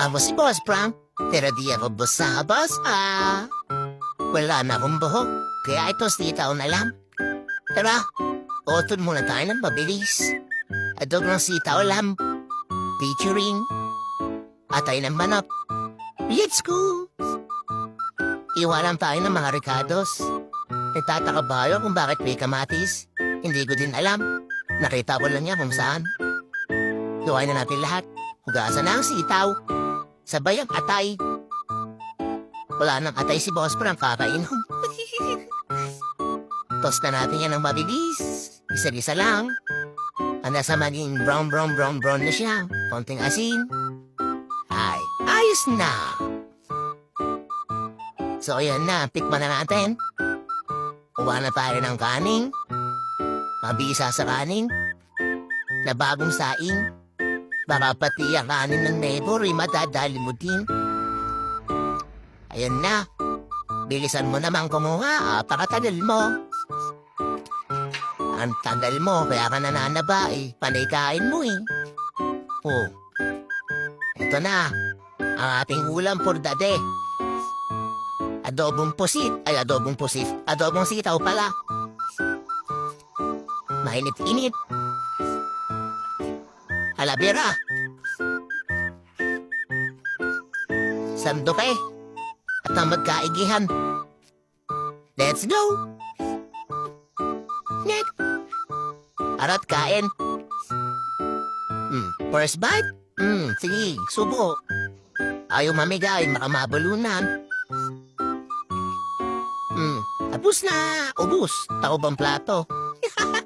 Amo si Boss Prank, pero di ako busa, boss, ah. Wala na akong buhok, kaya ito sitaw na lang. Tara, otod muna tayo ng mabilis. Adog ng sitaw lamb, featuring, atay ng manok. Let's go! Iwanan tayo ng mga Ricardos. Nagtataka ba kayo kung bakit may kamatis? Hindi ko din alam. Nakita ko lang niya kung saan. Luwain na natin lahat. Hugasan na ang sitaw. Sabay ang atay. Wala nang atay si Boss Prank kakainom. Toast na natin yan ng mabilis. Isa-isa lang. Handa sa maging brown, brown, brown, brown na siya. Konting asin. Ay, ayos na. So, ayan na. Tikman na natin. Kuha na tayo ng kaning. Mabisa sa kaning. Na bagong saing. Baka pati ang kanin ng neighbor ay madadali mo din. Ayan na. Bilisan mo naman kumuha. Ah, pakatagal mo. Ang tagal mo, kaya ka nananaba eh. Panay kain mo eh. Oh. Ito na. Ang ating ulam for the day. Adobong pusit. Ay, adobong pusit. Adobong sitaw pala. Mainit-init. Halabira. Sanduke. At ang magkaigihan. Let's go! Net! Arat kain. Hmm, first bite? Hmm, sige, subo. Ayaw mamigay, baka mabulunan. Hmm, tapos na. Ubus. Tao bang plato?